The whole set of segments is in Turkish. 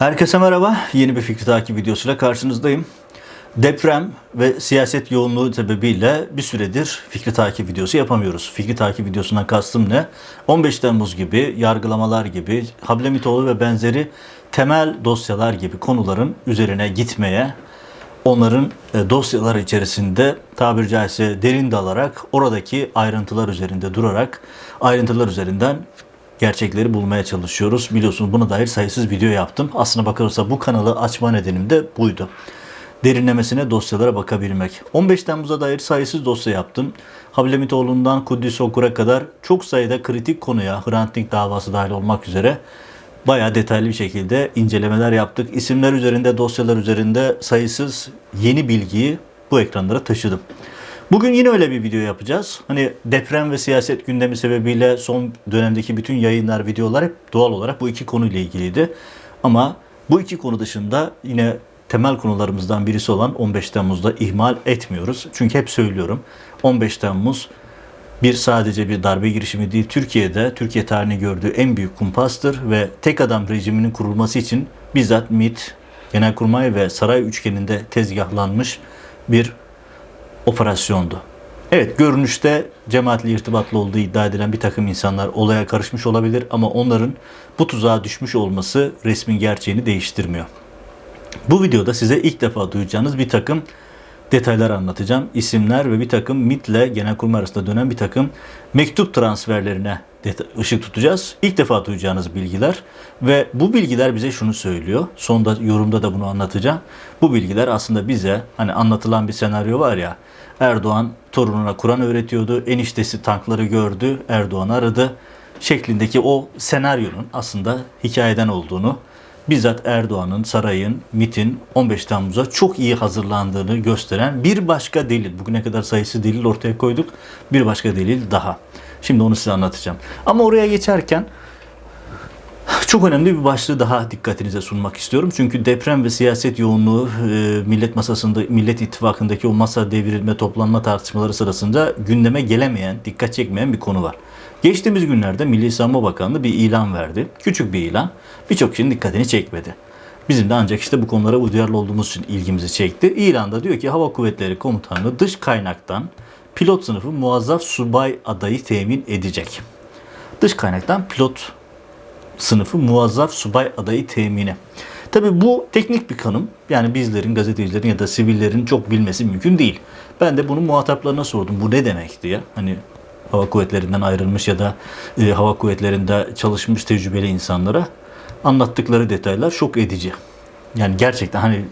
Herkese merhaba. Yeni bir fikri takip videosuyla karşınızdayım. Deprem ve siyaset yoğunluğu sebebiyle bir süredir fikri takip videosu yapamıyoruz. Fikri takip videosundan kastım ne? 15 Temmuz gibi, yargılamalar gibi, Hablemitoğlu ve benzeri temel dosyalar gibi konuların üzerine gitmeye, onların e, dosyalar içerisinde tabiri caizse derin dalarak oradaki ayrıntılar üzerinde durarak ayrıntılar üzerinden gerçekleri bulmaya çalışıyoruz. Biliyorsunuz buna dair sayısız video yaptım. Aslına bakılırsa bu kanalı açma nedenim de buydu. Derinlemesine dosyalara bakabilmek. 15 Temmuz'a dair sayısız dosya yaptım. Hablemitoğlu'ndan Kudüs Okur'a kadar çok sayıda kritik konuya, Hrant Dink davası dahil olmak üzere bayağı detaylı bir şekilde incelemeler yaptık. İsimler üzerinde, dosyalar üzerinde sayısız yeni bilgiyi bu ekranlara taşıdım. Bugün yine öyle bir video yapacağız. Hani deprem ve siyaset gündemi sebebiyle son dönemdeki bütün yayınlar, videolar hep doğal olarak bu iki konuyla ilgiliydi. Ama bu iki konu dışında yine temel konularımızdan birisi olan 15 Temmuz'da ihmal etmiyoruz. Çünkü hep söylüyorum 15 Temmuz bir sadece bir darbe girişimi değil, Türkiye'de, Türkiye tarihini gördüğü en büyük kumpastır ve tek adam rejiminin kurulması için bizzat MİT, Genelkurmay ve Saray üçgeninde tezgahlanmış bir operasyondu. Evet görünüşte cemaatle irtibatlı olduğu iddia edilen bir takım insanlar olaya karışmış olabilir ama onların bu tuzağa düşmüş olması resmin gerçeğini değiştirmiyor. Bu videoda size ilk defa duyacağınız bir takım detaylar anlatacağım. İsimler ve bir takım MIT ile Genelkurmay arasında dönen bir takım mektup transferlerine ışık tutacağız. İlk defa duyacağınız bilgiler ve bu bilgiler bize şunu söylüyor. Sonda yorumda da bunu anlatacağım. Bu bilgiler aslında bize hani anlatılan bir senaryo var ya Erdoğan torununa Kur'an öğretiyordu. Eniştesi tankları gördü. Erdoğan aradı. Şeklindeki o senaryonun aslında hikayeden olduğunu bizzat Erdoğan'ın, sarayın, MIT'in 15 Temmuz'a çok iyi hazırlandığını gösteren bir başka delil. Bugüne kadar sayısı delil ortaya koyduk. Bir başka delil daha. Şimdi onu size anlatacağım. Ama oraya geçerken çok önemli bir başlığı daha dikkatinize sunmak istiyorum. Çünkü deprem ve siyaset yoğunluğu e, millet masasında, Millet İttifakı'ndaki o masa devrilme, toplanma tartışmaları sırasında gündeme gelemeyen, dikkat çekmeyen bir konu var. Geçtiğimiz günlerde Milli Savunma Bakanlığı bir ilan verdi. Küçük bir ilan. Birçok kişinin dikkatini çekmedi. Bizim de ancak işte bu konulara duyarlı olduğumuz için ilgimizi çekti. İlanda diyor ki Hava Kuvvetleri Komutanlığı dış kaynaktan pilot sınıfı muazzaf subay adayı temin edecek. Dış kaynaktan pilot sınıfı muazzaf subay adayı temini. Tabi bu teknik bir kanım. Yani bizlerin, gazetecilerin ya da sivillerin çok bilmesi mümkün değil. Ben de bunu muhataplarına sordum. Bu ne demek diye. Hani hava kuvvetlerinden ayrılmış ya da e, hava kuvvetlerinde çalışmış tecrübeli insanlara anlattıkları detaylar şok edici. Yani gerçekten hani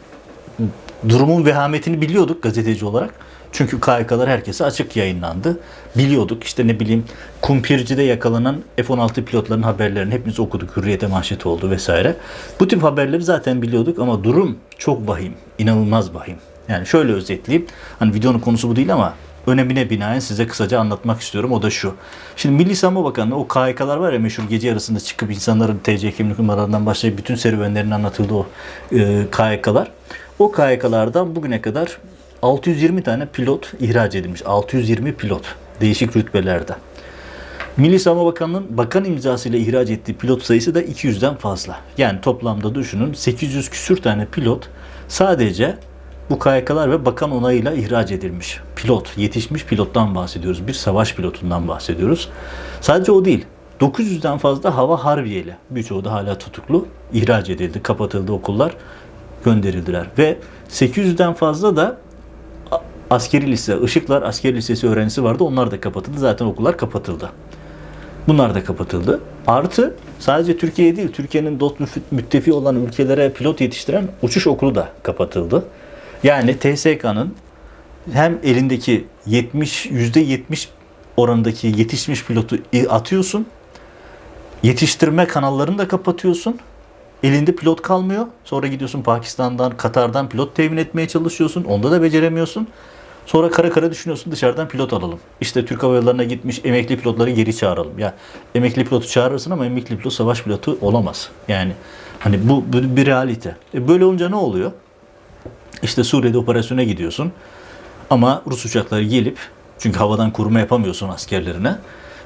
durumun vehametini biliyorduk gazeteci olarak. Çünkü KHK'lar herkese açık yayınlandı. Biliyorduk işte ne bileyim Kumpirci'de yakalanan F-16 pilotların haberlerini hepimiz okuduk. Hürriyete manşeti oldu vesaire. Bu tip haberleri zaten biliyorduk ama durum çok vahim. inanılmaz vahim. Yani şöyle özetleyeyim. Hani videonun konusu bu değil ama önemine binaen size kısaca anlatmak istiyorum. O da şu. Şimdi Milli Savunma Bakanlığı o KHK'lar var ya meşhur gece yarısında çıkıp insanların TC kimlik numaralarından başlayıp bütün serüvenlerinin anlatıldığı o e, KHK'lar. O KHK'lardan bugüne kadar 620 tane pilot ihraç edilmiş. 620 pilot değişik rütbelerde. Milli Savunma Bakanlığı'nın bakan imzasıyla ihraç ettiği pilot sayısı da 200'den fazla. Yani toplamda düşünün 800 küsür tane pilot sadece bu KYK'lar ve bakan onayıyla ihraç edilmiş. Pilot, yetişmiş pilottan bahsediyoruz. Bir savaş pilotundan bahsediyoruz. Sadece o değil. 900'den fazla hava harbiyeli. Birçoğu da hala tutuklu. ihraç edildi, kapatıldı okullar, gönderildiler. Ve 800'den fazla da askeri lise, Işıklar Askeri Lisesi öğrencisi vardı. Onlar da kapatıldı. Zaten okullar kapatıldı. Bunlar da kapatıldı. Artı sadece Türkiye değil, Türkiye'nin müf- müttefi olan ülkelere pilot yetiştiren uçuş okulu da kapatıldı. Yani TSK'nın hem elindeki 70 %70 oranındaki yetişmiş pilotu atıyorsun. Yetiştirme kanallarını da kapatıyorsun. Elinde pilot kalmıyor. Sonra gidiyorsun Pakistan'dan, Katar'dan pilot temin etmeye çalışıyorsun. Onda da beceremiyorsun. Sonra kara kara düşünüyorsun dışarıdan pilot alalım. İşte Türk Hava Yolları'na gitmiş emekli pilotları geri çağıralım. Ya emekli pilotu çağırırsın ama emekli pilot savaş pilotu olamaz. Yani hani bu, bu bir realite. E böyle olunca ne oluyor? İşte Suriye'de operasyona gidiyorsun. Ama Rus uçakları gelip çünkü havadan koruma yapamıyorsun askerlerine.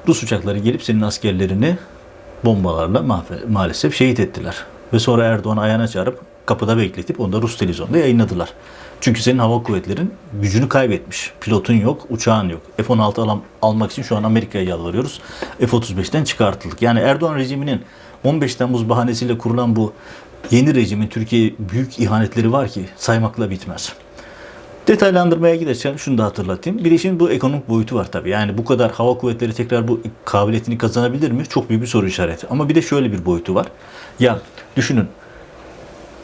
Rus uçakları gelip senin askerlerini bombalarla maalesef şehit ettiler. Ve sonra Erdoğan ayağına çağırıp kapıda bekletip onu da Rus televizyonda yayınladılar. Çünkü senin hava kuvvetlerin gücünü kaybetmiş. Pilotun yok, uçağın yok. F-16 alam- almak için şu an Amerika'ya yalvarıyoruz. F-35'ten çıkartıldık. Yani Erdoğan rejiminin 15 Temmuz bahanesiyle kurulan bu yeni rejimin Türkiye'ye büyük ihanetleri var ki saymakla bitmez. Detaylandırmaya giderken şunu da hatırlatayım. Bir işin bu ekonomik boyutu var tabii. Yani bu kadar hava kuvvetleri tekrar bu kabiliyetini kazanabilir mi? Çok büyük bir soru işareti. Ama bir de şöyle bir boyutu var. Ya düşünün.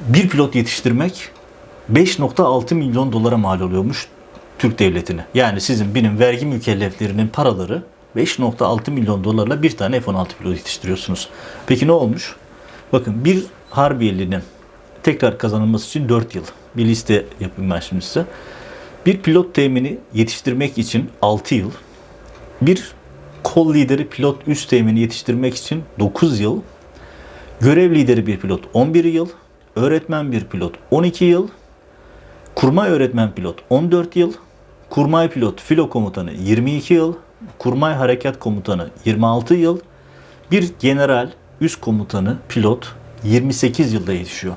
Bir pilot yetiştirmek 5.6 milyon dolara mal oluyormuş Türk devletine. Yani sizin benim vergi mükelleflerinin paraları 5.6 milyon dolarla bir tane F-16 pilot yetiştiriyorsunuz. Peki ne olmuş? Bakın bir Harbiyeli'nin tekrar kazanılması için 4 yıl. Bir liste yapayım ben şimdi size. Bir pilot temini yetiştirmek için 6 yıl. Bir kol lideri pilot üst temini yetiştirmek için 9 yıl. Görev lideri bir pilot 11 yıl. Öğretmen bir pilot 12 yıl. Kurmay öğretmen pilot 14 yıl. Kurmay pilot filo komutanı 22 yıl. Kurmay harekat komutanı 26 yıl. Bir general üst komutanı pilot 28 yılda yetişiyor.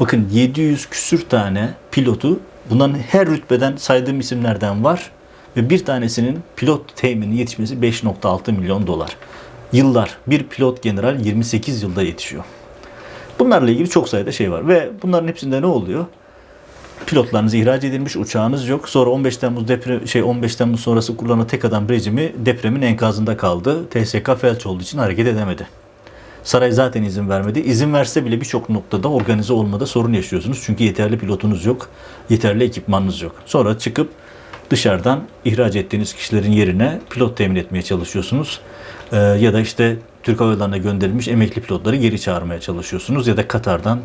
Bakın 700 küsür tane pilotu bunların her rütbeden saydığım isimlerden var ve bir tanesinin pilot temini yetişmesi 5.6 milyon dolar. Yıllar bir pilot general 28 yılda yetişiyor. Bunlarla ilgili çok sayıda şey var ve bunların hepsinde ne oluyor? Pilotlarınız ihraç edilmiş, uçağınız yok. Sonra 15 Temmuz deprem şey 15 Temmuz sonrası kullanan tek adam rejimi depremin enkazında kaldı. TSK felç olduğu için hareket edemedi. Saray zaten izin vermedi. İzin verse bile birçok noktada organize olmada sorun yaşıyorsunuz. Çünkü yeterli pilotunuz yok, yeterli ekipmanınız yok. Sonra çıkıp dışarıdan ihraç ettiğiniz kişilerin yerine pilot temin etmeye çalışıyorsunuz. Ee, ya da işte Türk Hava Yolları'na gönderilmiş emekli pilotları geri çağırmaya çalışıyorsunuz. Ya da Katar'dan,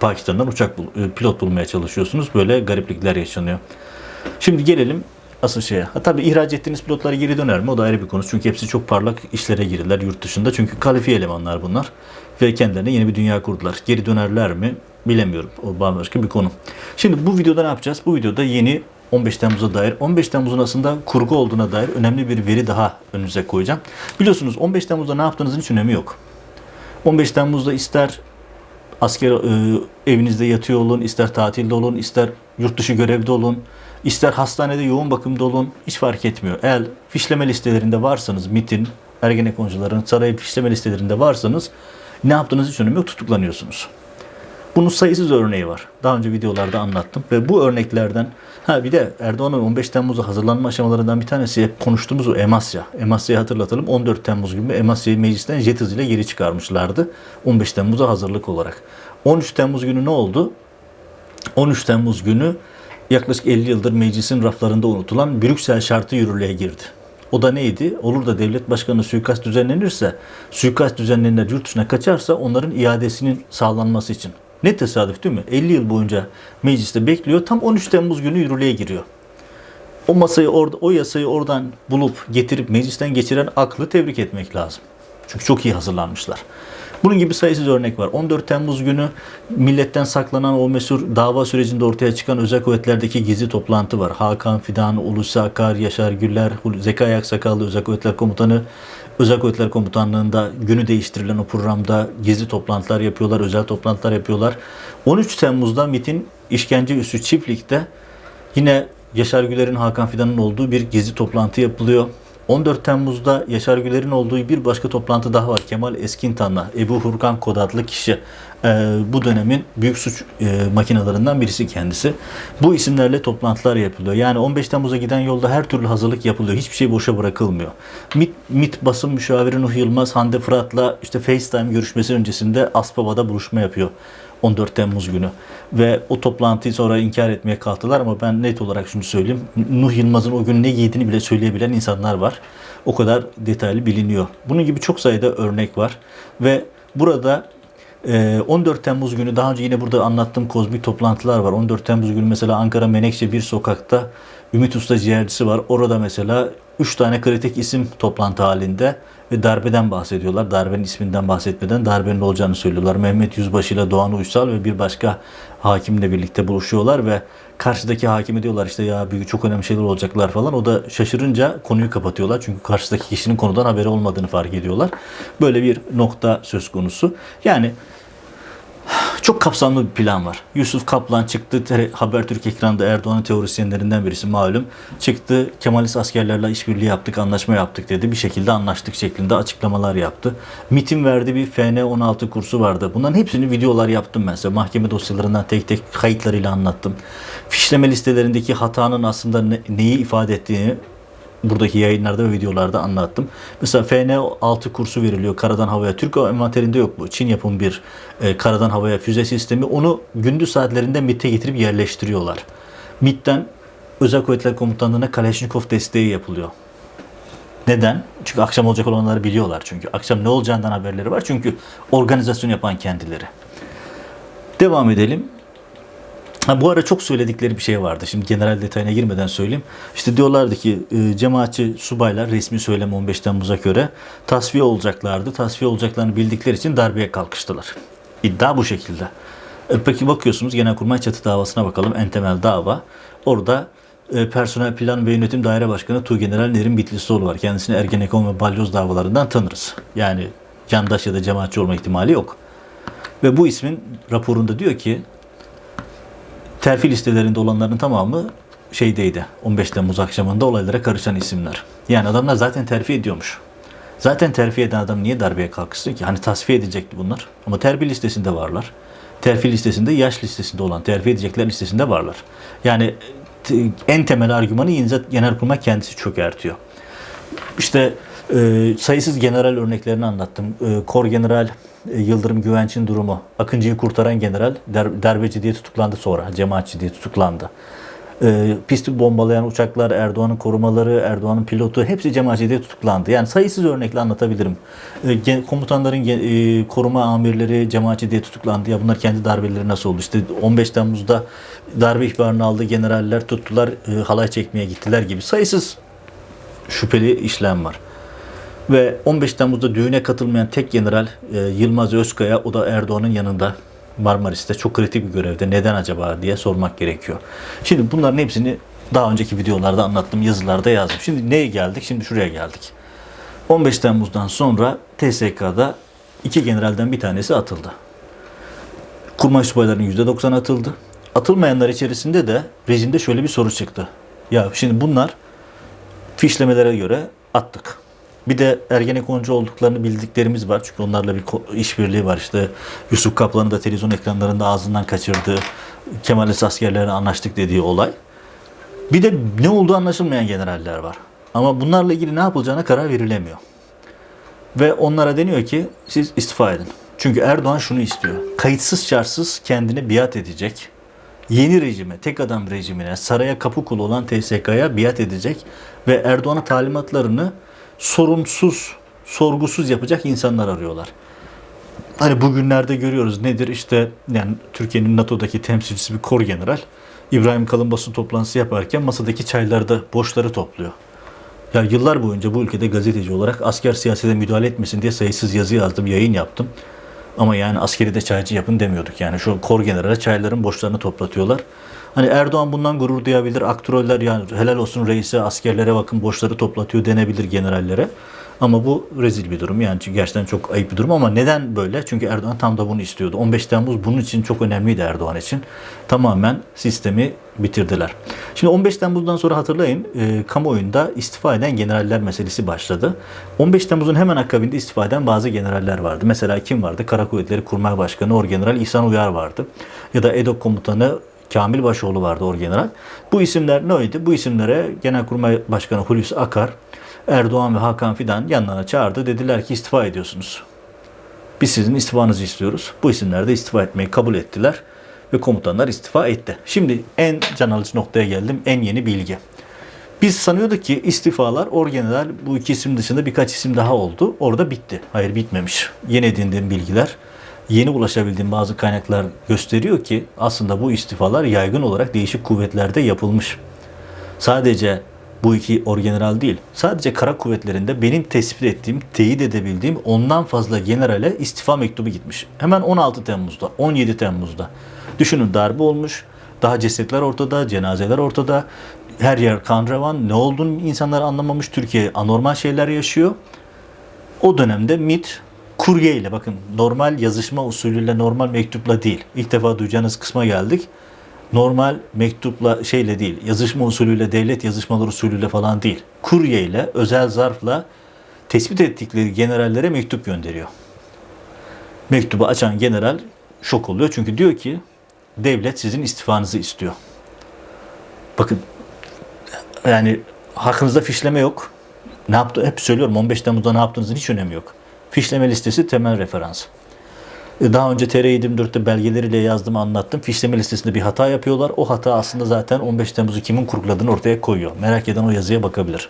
Pakistan'dan uçak bul- e, pilot bulmaya çalışıyorsunuz. Böyle gariplikler yaşanıyor. Şimdi gelelim asıl şeye. Ha, tabii ihraç ettiğiniz pilotlar geri döner mi? O da ayrı bir konu. Çünkü hepsi çok parlak işlere girdiler yurt dışında. Çünkü kalifiye elemanlar bunlar. Ve kendilerine yeni bir dünya kurdular. Geri dönerler mi? Bilemiyorum. O bambaşka bir konu. Şimdi bu videoda ne yapacağız? Bu videoda yeni 15 Temmuz'a dair, 15 Temmuz'un aslında kurgu olduğuna dair önemli bir veri daha önünüze koyacağım. Biliyorsunuz 15 Temmuz'da ne yaptığınızın hiç önemi yok. 15 Temmuz'da ister asker e, evinizde yatıyor olun, ister tatilde olun, ister yurt dışı görevde olun, ister hastanede yoğun bakımda olun hiç fark etmiyor. Eğer fişleme listelerinde varsanız MIT'in, Ergenekoncuların saray fişleme listelerinde varsanız ne yaptığınız hiç önemi yok tutuklanıyorsunuz. Bunun sayısız örneği var. Daha önce videolarda anlattım ve bu örneklerden ha bir de Erdoğan'ın 15 Temmuz'a hazırlanma aşamalarından bir tanesi hep konuştuğumuz o Emasya. Emasya'yı hatırlatalım. 14 Temmuz günü Emasya'yı meclisten jet hızıyla geri çıkarmışlardı. 15 Temmuz'a hazırlık olarak. 13 Temmuz günü ne oldu? 13 Temmuz günü yaklaşık 50 yıldır meclisin raflarında unutulan Brüksel şartı yürürlüğe girdi. O da neydi? Olur da devlet başkanı suikast düzenlenirse, suikast düzenleyenler yurt dışına kaçarsa onların iadesinin sağlanması için. Ne tesadüf değil mi? 50 yıl boyunca mecliste bekliyor. Tam 13 Temmuz günü yürürlüğe giriyor. O masayı orada, o yasayı oradan bulup getirip meclisten geçiren aklı tebrik etmek lazım. Çünkü çok iyi hazırlanmışlar. Bunun gibi sayısız örnek var. 14 Temmuz günü milletten saklanan o meşhur dava sürecinde ortaya çıkan özel kuvvetlerdeki gizli toplantı var. Hakan Fidan, Hulusi Akar, Yaşar Güller, Zekai Aksakallı Özel Kuvvetler Komutanı Özel Kuvvetler Komutanlığı'nda günü değiştirilen o programda gizli toplantılar yapıyorlar, özel toplantılar yapıyorlar. 13 Temmuz'da MIT'in işkence üssü çiftlikte yine Yaşar Güler'in Hakan Fidan'ın olduğu bir gizli toplantı yapılıyor. 14 Temmuz'da Yaşar Güler'in olduğu bir başka toplantı daha var. Kemal Eskintan'la Ebu Hurkan Kod adlı kişi. Ee, bu dönemin büyük suç e, makinalarından birisi kendisi. Bu isimlerle toplantılar yapılıyor. Yani 15 Temmuz'a giden yolda her türlü hazırlık yapılıyor. Hiçbir şey boşa bırakılmıyor. MİT, MİT basın müşaviri Nuh Yılmaz Hande Fırat'la işte FaceTime görüşmesi öncesinde Aspava'da buluşma yapıyor. 14 Temmuz günü. Ve o toplantıyı sonra inkar etmeye kalktılar ama ben net olarak şunu söyleyeyim. Nuh Yılmaz'ın o gün ne giydiğini bile söyleyebilen insanlar var. O kadar detaylı biliniyor. Bunun gibi çok sayıda örnek var. Ve burada e, 14 Temmuz günü daha önce yine burada anlattığım kozmik toplantılar var. 14 Temmuz günü mesela Ankara Menekşe bir sokakta Ümit Usta ciğercisi var. Orada mesela 3 tane kritik isim toplantı halinde ve darbeden bahsediyorlar. Darbenin isminden bahsetmeden darbenin olacağını söylüyorlar. Mehmet Yüzbaşı ile Doğan Uysal ve bir başka hakimle birlikte buluşuyorlar ve karşıdaki hakime diyorlar işte ya büyük çok önemli şeyler olacaklar falan. O da şaşırınca konuyu kapatıyorlar. Çünkü karşıdaki kişinin konudan haberi olmadığını fark ediyorlar. Böyle bir nokta söz konusu. Yani Çok kapsamlı bir plan var. Yusuf Kaplan çıktı Habertürk ekranında Erdoğan'ın teorisyenlerinden birisi malum. Çıktı Kemalist askerlerle işbirliği yaptık, anlaşma yaptık dedi. Bir şekilde anlaştık şeklinde açıklamalar yaptı. MIT'in verdiği bir FN16 kursu vardı. Bunların hepsini videolar yaptım ben size. Mahkeme dosyalarından tek tek kayıtlarıyla anlattım. Fişleme listelerindeki hatanın aslında ne- neyi ifade ettiğini buradaki yayınlarda ve videolarda anlattım. Mesela FN6 kursu veriliyor karadan havaya. Türk envanterinde yok bu. Çin yapımı bir e, karadan havaya füze sistemi. Onu gündüz saatlerinde MIT'e getirip yerleştiriyorlar. MIT'ten Özel Kuvvetler Komutanlığı'na Kaleşnikov desteği yapılıyor. Neden? Çünkü akşam olacak olanları biliyorlar çünkü. Akşam ne olacağından haberleri var. Çünkü organizasyon yapan kendileri. Devam edelim. Ha, bu ara çok söyledikleri bir şey vardı. Şimdi genel detayına girmeden söyleyeyim. İşte diyorlardı ki e, cemaatçi subaylar resmi söylem 15 Temmuz'a göre tasfiye olacaklardı. Tasfiye olacaklarını bildikleri için darbeye kalkıştılar. İddia bu şekilde. E, peki bakıyorsunuz Genelkurmay Çatı davasına bakalım. En temel dava. Orada e, Personel Plan ve Yönetim Daire Başkanı Tuğgeneral Nerim Bitlisoğlu var. Kendisini Ergenekon ve Balyoz davalarından tanırız. Yani yandaş ya da cemaatçi olma ihtimali yok. Ve bu ismin raporunda diyor ki terfi listelerinde olanların tamamı şeydeydi. 15 Temmuz akşamında olaylara karışan isimler. Yani adamlar zaten terfi ediyormuş. Zaten terfi eden adam niye darbeye kalkışsın ki? Hani tasfiye edecekti bunlar. Ama terfi listesinde varlar. Terfi listesinde, yaş listesinde olan, terfi edecekler listesinde varlar. Yani en temel argümanı Genelkurmay kendisi çökertiyor. İşte e, sayısız general örneklerini anlattım. E, Kor General e, Yıldırım Güvenç'in durumu. Akıncı'yı kurtaran general der, darbeci diye tutuklandı sonra. Cemaatçi diye tutuklandı. E, pisti bombalayan uçaklar, Erdoğan'ın korumaları, Erdoğan'ın pilotu hepsi cemaatçi diye tutuklandı. Yani sayısız örnekle anlatabilirim. E, gen- komutanların e, koruma amirleri cemaatçi diye tutuklandı. Ya bunlar kendi darbeleri nasıl oldu? İşte 15 Temmuz'da darbe ihbarını aldı generaller tuttular, e, halay çekmeye gittiler gibi sayısız şüpheli işlem var. Ve 15 Temmuz'da düğüne katılmayan tek general e, Yılmaz Özkaya o da Erdoğan'ın yanında Marmaris'te çok kritik bir görevde. Neden acaba diye sormak gerekiyor. Şimdi bunların hepsini daha önceki videolarda anlattım, yazılarda yazdım. Şimdi neye geldik? Şimdi şuraya geldik. 15 Temmuz'dan sonra TSK'da iki generalden bir tanesi atıldı. Kurmay subaylarının %90 atıldı. Atılmayanlar içerisinde de rejimde şöyle bir soru çıktı. Ya şimdi bunlar fişlemelere göre attık. Bir de Ergenekoncu olduklarını bildiklerimiz var. Çünkü onlarla bir işbirliği var. İşte Yusuf Kaplan'ın da televizyon ekranlarında ağzından kaçırdığı Kemalist askerlerle anlaştık dediği olay. Bir de ne olduğu anlaşılmayan generaller var. Ama bunlarla ilgili ne yapılacağına karar verilemiyor. Ve onlara deniyor ki siz istifa edin. Çünkü Erdoğan şunu istiyor. Kayıtsız şartsız kendini biat edecek. Yeni rejime, tek adam rejimine, saraya kapı kulu olan TSK'ya biat edecek ve Erdoğan'ın talimatlarını sorumsuz, sorgusuz yapacak insanlar arıyorlar. Hani bugünlerde görüyoruz nedir işte yani Türkiye'nin NATO'daki temsilcisi bir kor general İbrahim Kalın basın toplantısı yaparken masadaki çaylarda boşları topluyor. Ya yıllar boyunca bu ülkede gazeteci olarak asker siyasete müdahale etmesin diye sayısız yazı yazdım, yayın yaptım. Ama yani askeri de çaycı yapın demiyorduk. Yani şu kor generale çayların boşlarını toplatıyorlar. Hani Erdoğan bundan gurur duyabilir. Aktroller yani helal olsun reise askerlere bakın boşları toplatıyor denebilir generallere. Ama bu rezil bir durum. Yani gerçekten çok ayıp bir durum ama neden böyle? Çünkü Erdoğan tam da bunu istiyordu. 15 Temmuz bunun için çok önemliydi Erdoğan için. Tamamen sistemi bitirdiler. Şimdi 15 Temmuz'dan sonra hatırlayın e, kamuoyunda istifa eden generaller meselesi başladı. 15 Temmuz'un hemen akabinde istifa eden bazı generaller vardı. Mesela kim vardı? Kara Kuvvetleri Kurmay Başkanı Orgeneral İhsan Uyar vardı. Ya da EDOK Komutanı Kamil Başoğlu vardı Orgeneral. Bu isimler neydi? Bu isimlere Genelkurmay Başkanı Hulusi Akar, Erdoğan ve Hakan Fidan yanlarına çağırdı. Dediler ki istifa ediyorsunuz. Biz sizin istifanızı istiyoruz. Bu isimler de istifa etmeyi kabul ettiler ve komutanlar istifa etti. Şimdi en can alıcı noktaya geldim. En yeni bilgi. Biz sanıyorduk ki istifalar orgeneral bu iki isim dışında birkaç isim daha oldu. Orada bitti. Hayır bitmemiş. Yeni edindiğim bilgiler, yeni ulaşabildiğim bazı kaynaklar gösteriyor ki aslında bu istifalar yaygın olarak değişik kuvvetlerde yapılmış. Sadece bu iki orgeneral değil. Sadece kara kuvvetlerinde benim tespit ettiğim, teyit edebildiğim ondan fazla generale istifa mektubu gitmiş. Hemen 16 Temmuz'da, 17 Temmuz'da. Düşünün darbe olmuş. Daha cesetler ortada, cenazeler ortada. Her yer kan revan. Ne olduğunu insanlar anlamamış. Türkiye anormal şeyler yaşıyor. O dönemde MIT kurye ile bakın normal yazışma usulüyle normal mektupla değil. İlk defa duyacağınız kısma geldik. Normal mektupla şeyle değil, yazışma usulüyle, devlet yazışmaları usulüyle falan değil. Kurye ile, özel zarfla tespit ettikleri generallere mektup gönderiyor. Mektubu açan general şok oluyor çünkü diyor ki devlet sizin istifanızı istiyor. Bakın yani hakkınızda fişleme yok. Ne yaptı? Hep söylüyorum 15 Temmuz'da ne yaptığınızın hiç önemi yok. Fişleme listesi temel referans. E, Daha önce TR24'te belgeleriyle yazdım anlattım. Fişleme listesinde bir hata yapıyorlar. O hata aslında zaten 15 Temmuz'u kimin kurguladığını ortaya koyuyor. Merak eden o yazıya bakabilir.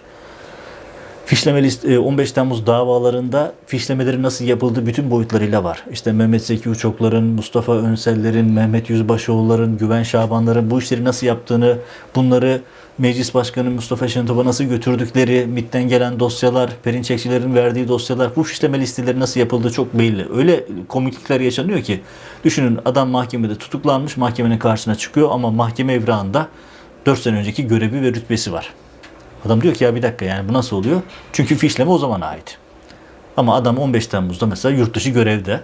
Fişleme list e, 15 Temmuz davalarında fişlemeleri nasıl yapıldığı bütün boyutlarıyla var. İşte Mehmet Zeki Uçoklar'ın, Mustafa Önseller'in, Mehmet Yüzbaşıoğullar'ın, Güven Şabanlar'ın bu işleri nasıl yaptığını, bunları Meclis Başkanı Mustafa Şentop'a nasıl götürdükleri, MİT'ten gelen dosyalar, Perinçekçilerin verdiği dosyalar, bu fişleme listeleri nasıl yapıldığı çok belli. Öyle komiklikler yaşanıyor ki düşünün adam mahkemede tutuklanmış, mahkemenin karşısına çıkıyor ama mahkeme evrağında 4 sene önceki görevi ve rütbesi var. Adam diyor ki ya bir dakika yani bu nasıl oluyor? Çünkü fişleme o zaman ait. Ama adam 15 Temmuz'da mesela yurt dışı görevde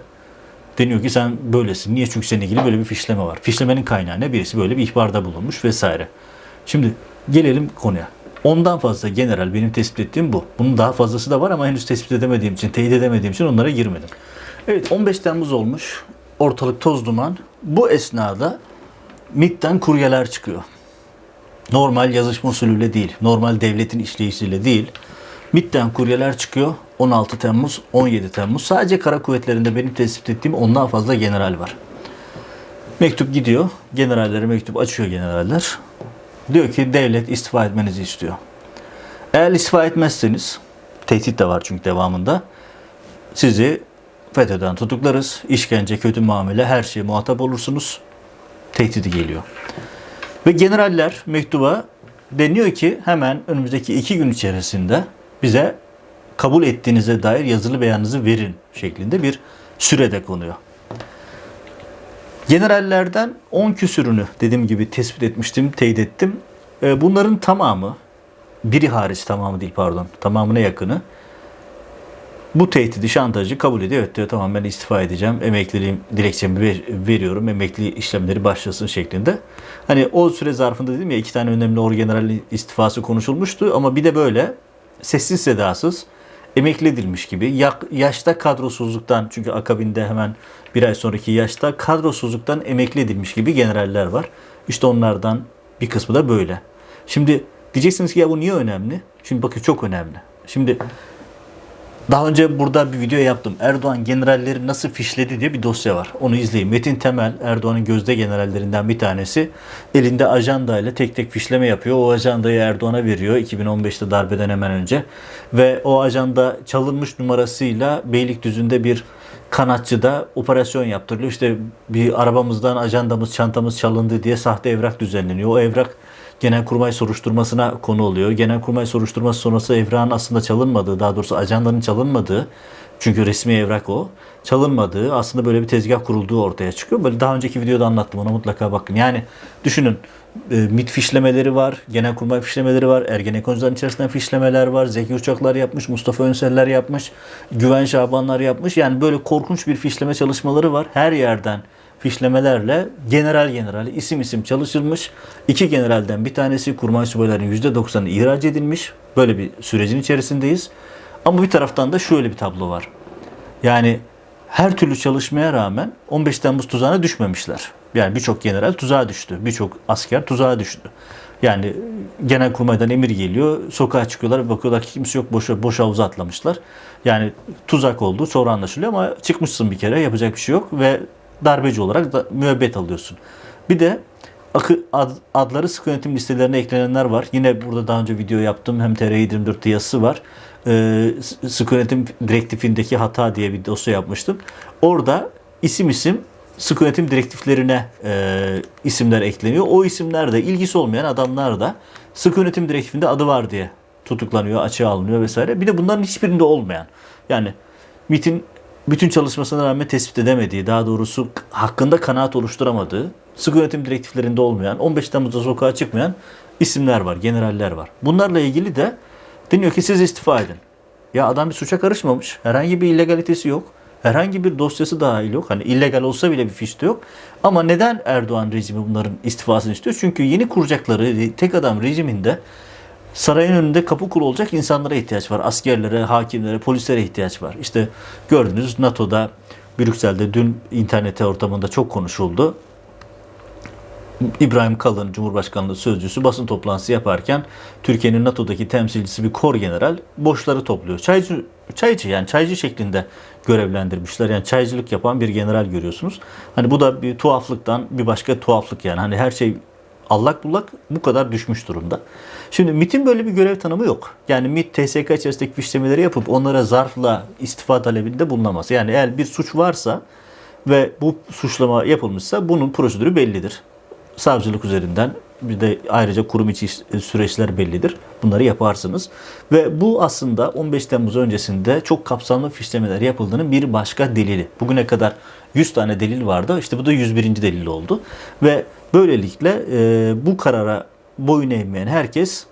deniyor ki sen böylesin. Niye? Çünkü seninle ilgili böyle bir fişleme var. Fişlemenin kaynağı ne? Birisi böyle bir ihbarda bulunmuş vesaire. Şimdi gelelim konuya. Ondan fazla general benim tespit ettiğim bu. Bunun daha fazlası da var ama henüz tespit edemediğim için, teyit edemediğim için onlara girmedim. Evet 15 Temmuz olmuş. Ortalık toz duman. Bu esnada MİT'ten kuryeler çıkıyor normal yazışma usulüyle değil, normal devletin işleyişiyle değil. MİT'ten kuryeler çıkıyor. 16 Temmuz, 17 Temmuz. Sadece kara kuvvetlerinde benim tespit ettiğim ondan fazla general var. Mektup gidiyor. Generallere mektup açıyor generaller. Diyor ki devlet istifa etmenizi istiyor. Eğer istifa etmezseniz, tehdit de var çünkü devamında, sizi FETÖ'den tutuklarız, işkence, kötü muamele, her şeye muhatap olursunuz. Tehdidi geliyor. Ve generaller mektuba deniyor ki hemen önümüzdeki iki gün içerisinde bize kabul ettiğinize dair yazılı beyanınızı verin şeklinde bir sürede konuyor. Generallerden 10 küsürünü dediğim gibi tespit etmiştim, teyit ettim. E, Bunların tamamı, biri hariç tamamı değil pardon, tamamına yakını bu tehdidi, şantajı kabul ediyor. Evet diyor tamam ben istifa edeceğim. Emekliliğim dilekçemi ver- veriyorum. Emekli işlemleri başlasın şeklinde. Hani o süre zarfında dedim ya iki tane önemli orgeneral istifası konuşulmuştu. Ama bir de böyle sessiz sedasız emekli edilmiş gibi ya- yaşta kadrosuzluktan çünkü akabinde hemen bir ay sonraki yaşta kadrosuzluktan emekli edilmiş gibi generaller var. İşte onlardan bir kısmı da böyle. Şimdi diyeceksiniz ki ya bu niye önemli? Şimdi bakın çok önemli. Şimdi daha önce burada bir video yaptım. Erdoğan generalleri nasıl fişledi diye bir dosya var. Onu izleyin. Metin Temel, Erdoğan'ın gözde generallerinden bir tanesi. Elinde ajandayla tek tek fişleme yapıyor. O ajandayı Erdoğan'a veriyor 2015'te darbeden hemen önce. Ve o ajanda çalınmış numarasıyla Beylikdüzü'nde bir kanatçıda operasyon yaptırılıyor. İşte bir arabamızdan ajandamız, çantamız çalındı diye sahte evrak düzenleniyor. O evrak Genelkurmay soruşturmasına konu oluyor. Genelkurmay soruşturması sonrası evrağın aslında çalınmadığı, daha doğrusu ajandanın çalınmadığı, çünkü resmi evrak o, çalınmadığı, aslında böyle bir tezgah kurulduğu ortaya çıkıyor. Böyle daha önceki videoda anlattım, ona mutlaka bakın. Yani düşünün, e, MİT fişlemeleri var, Genelkurmay fişlemeleri var, Ergenekoncuların içerisinden fişlemeler var, Zeki Uçaklar yapmış, Mustafa Önseller yapmış, Güven Şabanlar yapmış. Yani böyle korkunç bir fişleme çalışmaları var. Her yerden fişlemelerle general general isim isim çalışılmış. İki generalden bir tanesi kurmay subaylarının %90'ı ihraç edilmiş. Böyle bir sürecin içerisindeyiz. Ama bir taraftan da şöyle bir tablo var. Yani her türlü çalışmaya rağmen 15 Temmuz tuzağına düşmemişler. Yani birçok general tuzağa düştü. Birçok asker tuzağa düştü. Yani genel kurmaydan emir geliyor. Sokağa çıkıyorlar bakıyorlar ki kimse yok. Boş, boş havuza atlamışlar. Yani tuzak oldu. Sonra anlaşılıyor ama çıkmışsın bir kere. Yapacak bir şey yok. Ve darbeci olarak da müebbet alıyorsun. Bir de akı, ad, adları sıkı yönetim listelerine eklenenler var. Yine burada daha önce video yaptım. Hem TR24'te yazısı var. Ee, s- sıkı yönetim direktifindeki hata diye bir dosya yapmıştım. Orada isim isim sıkı yönetim direktiflerine e, isimler ekleniyor. O isimlerde ilgisi olmayan adamlar da sıkı yönetim direktifinde adı var diye tutuklanıyor, açığa alınıyor vesaire. Bir de bunların hiçbirinde olmayan. Yani MIT'in bütün çalışmasına rağmen tespit edemediği, daha doğrusu hakkında kanaat oluşturamadığı, sıkı yönetim direktiflerinde olmayan, 15 Temmuz'da sokağa çıkmayan isimler var, generaller var. Bunlarla ilgili de deniyor ki siz istifa edin. Ya adam bir suça karışmamış. Herhangi bir illegalitesi yok. Herhangi bir dosyası dahil yok. Hani illegal olsa bile bir fiş de yok. Ama neden Erdoğan rejimi bunların istifasını istiyor? Çünkü yeni kuracakları tek adam rejiminde sarayın önünde kapı kulu olacak insanlara ihtiyaç var. Askerlere, hakimlere, polislere ihtiyaç var. İşte gördünüz NATO'da, Brüksel'de dün internete ortamında çok konuşuldu. İbrahim Kalın, Cumhurbaşkanlığı sözcüsü basın toplantısı yaparken Türkiye'nin NATO'daki temsilcisi bir kor general boşları topluyor. Çaycı, çaycı yani çaycı şeklinde görevlendirmişler. Yani çaycılık yapan bir general görüyorsunuz. Hani bu da bir tuhaflıktan bir başka tuhaflık yani. Hani her şey allak bullak bu kadar düşmüş durumda. Şimdi MIT'in böyle bir görev tanımı yok. Yani MIT TSK içerisindeki fişlemeleri yapıp onlara zarfla istifa talebinde bulunamaz. Yani eğer bir suç varsa ve bu suçlama yapılmışsa bunun prosedürü bellidir. Savcılık üzerinden bir de ayrıca kurum içi süreçler bellidir. Bunları yaparsınız. Ve bu aslında 15 Temmuz öncesinde çok kapsamlı fişlemeler yapıldığının bir başka delili. Bugüne kadar 100 tane delil vardı. İşte bu da 101. delil oldu. Ve böylelikle e, bu karara boyun eğmeyen herkes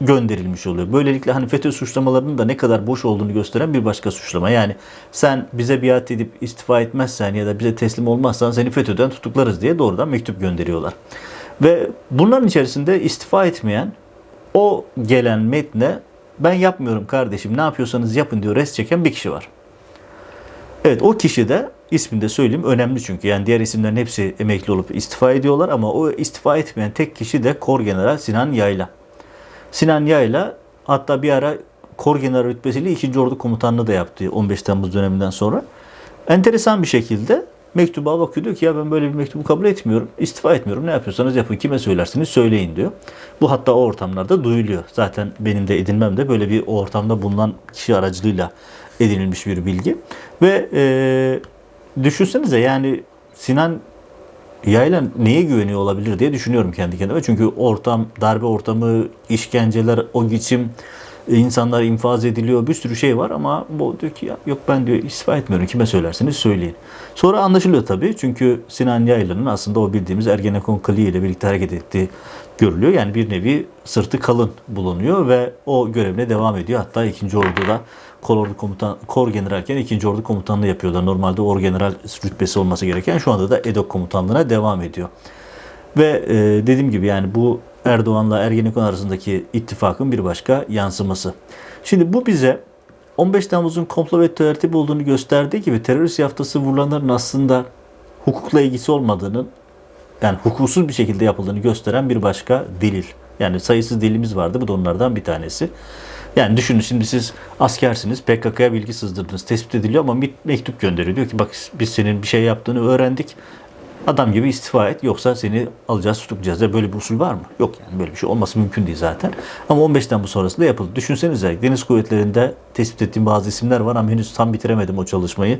gönderilmiş oluyor. Böylelikle hani FETÖ suçlamalarının da ne kadar boş olduğunu gösteren bir başka suçlama. Yani sen bize biat edip istifa etmezsen ya da bize teslim olmazsan seni FETÖ'den tutuklarız diye doğrudan mektup gönderiyorlar. Ve bunların içerisinde istifa etmeyen o gelen metne ben yapmıyorum kardeşim ne yapıyorsanız yapın diyor res çeken bir kişi var. Evet o kişi de ismini de söyleyeyim önemli çünkü. Yani diğer isimlerin hepsi emekli olup istifa ediyorlar ama o istifa etmeyen tek kişi de Kor General Sinan Yayla. Sinan Yayla hatta bir ara Kor General rütbesiyle 2. Ordu Komutanlığı da yaptı 15 Temmuz döneminden sonra. Enteresan bir şekilde mektuba bakıyor diyor ki ya ben böyle bir mektubu kabul etmiyorum. istifa etmiyorum. Ne yapıyorsanız yapın. Kime söylersiniz söyleyin diyor. Bu hatta o ortamlarda duyuluyor. Zaten benim de edinmem de böyle bir o ortamda bulunan kişi aracılığıyla edinilmiş bir bilgi. Ve e, düşünsenize yani Sinan Yayla neye güveniyor olabilir diye düşünüyorum kendi kendime. Çünkü ortam, darbe ortamı, işkenceler, o geçim, insanlar infaz ediliyor, bir sürü şey var ama bu diyor ki ya, yok ben diyor istifa etmiyorum. Kime söylerseniz söyleyin. Sonra anlaşılıyor tabii. Çünkü Sinan Yayla'nın aslında o bildiğimiz Ergenekon Kılığı ile birlikte hareket ettiği görülüyor. Yani bir nevi sırtı kalın bulunuyor ve o görevine devam ediyor. Hatta 2. Ordu'da Kor Ordu Komutan, Kor Generalken 2. Ordu Komutanlığı yapıyorlar. Normalde Or General rütbesi olması gereken şu anda da EDOK Komutanlığı'na devam ediyor. Ve e, dediğim gibi yani bu Erdoğan'la Ergenekon arasındaki ittifakın bir başka yansıması. Şimdi bu bize 15 Temmuz'un komplo ve tertip olduğunu gösterdiği gibi terörist yaftası vurulanların aslında hukukla ilgisi olmadığının yani hukuksuz bir şekilde yapıldığını gösteren bir başka delil. Yani sayısız delilimiz vardı. Bu da onlardan bir tanesi. Yani düşünün şimdi siz askersiniz. PKK'ya bilgi sızdırdınız. Tespit ediliyor ama bir mektup gönderiyor. Diyor ki bak biz senin bir şey yaptığını öğrendik. Adam gibi istifa et yoksa seni alacağız tutuklayacağız. Ya böyle bir usul var mı? Yok yani böyle bir şey olması mümkün değil zaten. Ama 15'ten bu sonrasında yapıldı. Düşünsenize Deniz Kuvvetleri'nde tespit ettiğim bazı isimler var ama henüz tam bitiremedim o çalışmayı.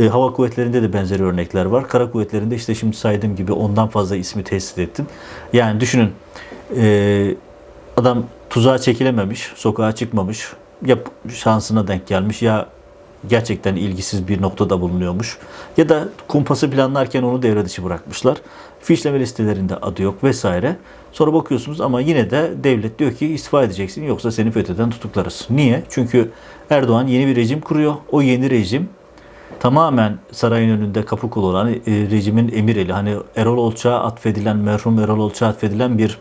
E, hava kuvvetlerinde de benzeri örnekler var. Kara kuvvetlerinde işte şimdi saydığım gibi ondan fazla ismi tespit ettim. Yani düşünün e, adam tuzağa çekilememiş, sokağa çıkmamış. Ya şansına denk gelmiş ya gerçekten ilgisiz bir noktada bulunuyormuş. Ya da kumpası planlarken onu devre dışı bırakmışlar. Fişleme listelerinde adı yok vesaire. Sonra bakıyorsunuz ama yine de devlet diyor ki istifa edeceksin yoksa seni FETÖ'den tutuklarız. Niye? Çünkü Erdoğan yeni bir rejim kuruyor. O yeni rejim tamamen sarayın önünde kapı kulu olan e, rejimin emir eli. Hani Erol Olçak'a atfedilen, merhum Erol Olçak'a atfedilen bir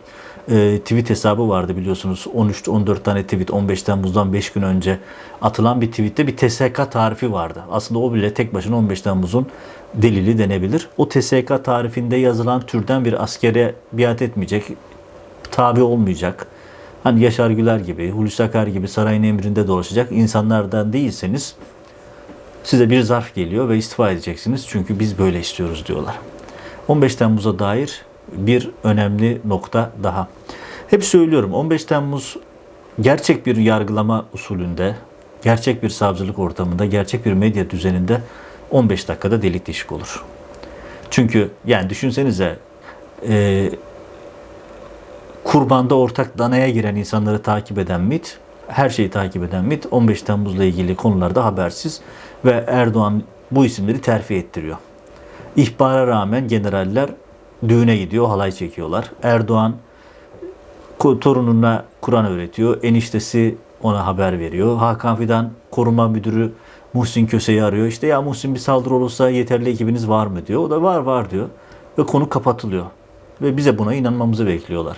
e, tweet hesabı vardı biliyorsunuz. 13-14 tane tweet 15 Temmuz'dan 5 gün önce atılan bir tweette bir TSK tarifi vardı. Aslında o bile tek başına 15 Temmuz'un delili denebilir. O TSK tarifinde yazılan türden bir askere biat etmeyecek, tabi olmayacak. Hani Yaşar Güler gibi, Hulusi Akar gibi sarayın emrinde dolaşacak insanlardan değilseniz size bir zarf geliyor ve istifa edeceksiniz. Çünkü biz böyle istiyoruz diyorlar. 15 Temmuz'a dair bir önemli nokta daha. Hep söylüyorum 15 Temmuz gerçek bir yargılama usulünde, gerçek bir savcılık ortamında, gerçek bir medya düzeninde 15 dakikada delik deşik olur. Çünkü yani düşünsenize e, kurbanda ortak danaya giren insanları takip eden MIT, her şeyi takip eden MIT 15 Temmuz'la ilgili konularda habersiz ve Erdoğan bu isimleri terfi ettiriyor. İhbara rağmen generaller düğüne gidiyor, halay çekiyorlar. Erdoğan torununa Kur'an öğretiyor. Eniştesi ona haber veriyor. Hakan Fidan koruma müdürü Muhsin Köse'yi arıyor. İşte ya Muhsin bir saldırı olursa yeterli ekibiniz var mı diyor. O da var var diyor. Ve konu kapatılıyor. Ve bize buna inanmamızı bekliyorlar.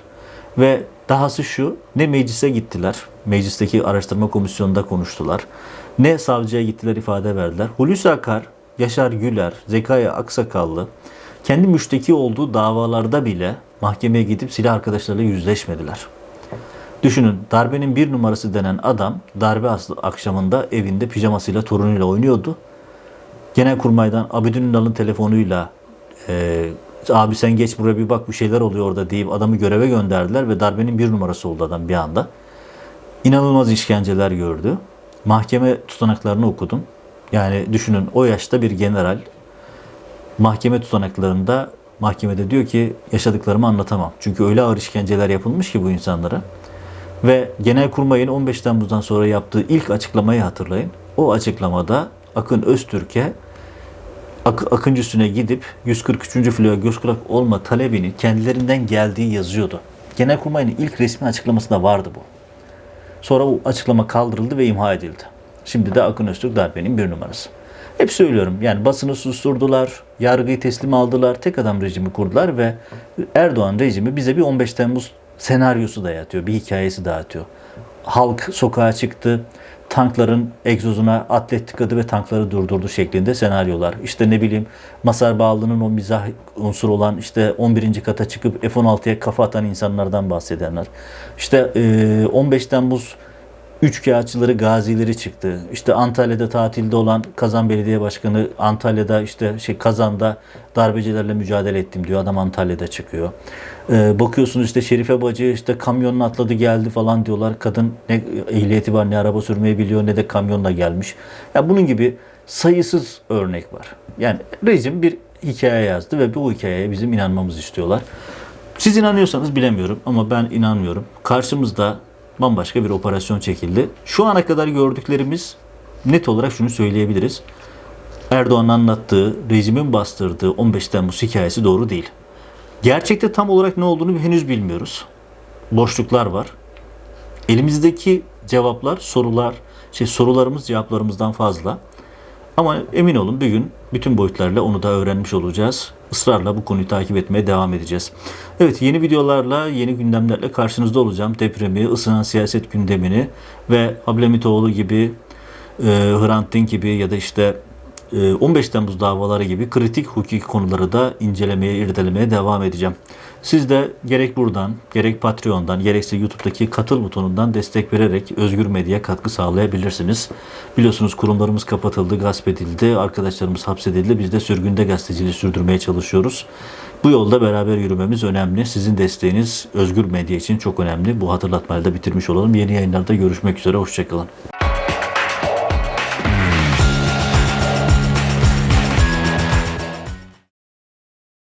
Ve dahası şu, ne meclise gittiler, meclisteki araştırma komisyonunda konuştular, ne savcıya gittiler ifade verdiler. Hulusi Akar, Yaşar Güler, Zekai Aksakallı kendi müşteki olduğu davalarda bile mahkemeye gidip silah arkadaşlarıyla yüzleşmediler. Düşünün darbenin bir numarası denen adam darbe akşamında evinde pijamasıyla torunuyla oynuyordu. Genelkurmay'dan Abidin Ünal'ın telefonuyla e, abi sen geç buraya bir bak bir şeyler oluyor orada deyip adamı göreve gönderdiler ve darbenin bir numarası oldu adam bir anda. İnanılmaz işkenceler gördü. Mahkeme tutanaklarını okudum. Yani düşünün o yaşta bir general mahkeme tutanaklarında mahkemede diyor ki yaşadıklarımı anlatamam. Çünkü öyle ağır işkenceler yapılmış ki bu insanlara. Ve Genelkurmay'ın 15 Temmuz'dan sonra yaptığı ilk açıklamayı hatırlayın. O açıklamada Akın Öztürk'e Ak- Akıncı üstüne gidip 143. filoya göz kulak olma talebini kendilerinden geldiği yazıyordu. Genelkurmay'ın ilk resmi açıklamasında vardı bu. Sonra bu açıklama kaldırıldı ve imha edildi. Şimdi de Akın Öztürk darbenin bir numarası. Hep söylüyorum yani basını susturdular, yargıyı teslim aldılar, tek adam rejimi kurdular ve Erdoğan rejimi bize bir 15 Temmuz senaryosu dayatıyor, bir hikayesi dağıtıyor. Halk sokağa çıktı, tankların egzozuna atlet tıkadı ve tankları durdurdu şeklinde senaryolar. İşte ne bileyim Masar Bağlı'nın o mizah unsur olan işte 11. kata çıkıp F-16'ya kafa atan insanlardan bahsedenler. İşte eee, 15 Temmuz üçkağıtçıları, gazileri çıktı. İşte Antalya'da tatilde olan Kazan Belediye Başkanı Antalya'da işte şey Kazan'da darbecilerle mücadele ettim diyor. Adam Antalya'da çıkıyor. Ee, bakıyorsunuz işte Şerife Bacı işte kamyonla atladı geldi falan diyorlar. Kadın ne ehliyeti var ne araba sürmeyi biliyor ne de kamyonla gelmiş. Ya bunun gibi sayısız örnek var. Yani rejim bir hikaye yazdı ve bu hikayeye bizim inanmamızı istiyorlar. Siz inanıyorsanız bilemiyorum ama ben inanmıyorum. Karşımızda bambaşka bir operasyon çekildi. Şu ana kadar gördüklerimiz net olarak şunu söyleyebiliriz. Erdoğan'ın anlattığı, rejimin bastırdığı 15 Temmuz hikayesi doğru değil. Gerçekte tam olarak ne olduğunu henüz bilmiyoruz. Boşluklar var. Elimizdeki cevaplar, sorular, şey sorularımız cevaplarımızdan fazla. Ama emin olun bir gün bütün boyutlarla onu da öğrenmiş olacağız. Israrla bu konuyu takip etmeye devam edeceğiz. Evet yeni videolarla, yeni gündemlerle karşınızda olacağım. Depremi, ısınan siyaset gündemini ve Hablemitoğlu gibi, e, Hrant Dink gibi ya da işte e, 15 Temmuz davaları gibi kritik hukuki konuları da incelemeye, irdelemeye devam edeceğim. Siz de gerek buradan, gerek Patreon'dan, gerekse YouTube'daki katıl butonundan destek vererek Özgür Medya'ya katkı sağlayabilirsiniz. Biliyorsunuz kurumlarımız kapatıldı, gasp edildi, arkadaşlarımız hapsedildi. Biz de sürgünde gazeteciliği sürdürmeye çalışıyoruz. Bu yolda beraber yürümemiz önemli. Sizin desteğiniz Özgür Medya için çok önemli. Bu hatırlatmayı da bitirmiş olalım. Yeni yayınlarda görüşmek üzere. Hoşçakalın.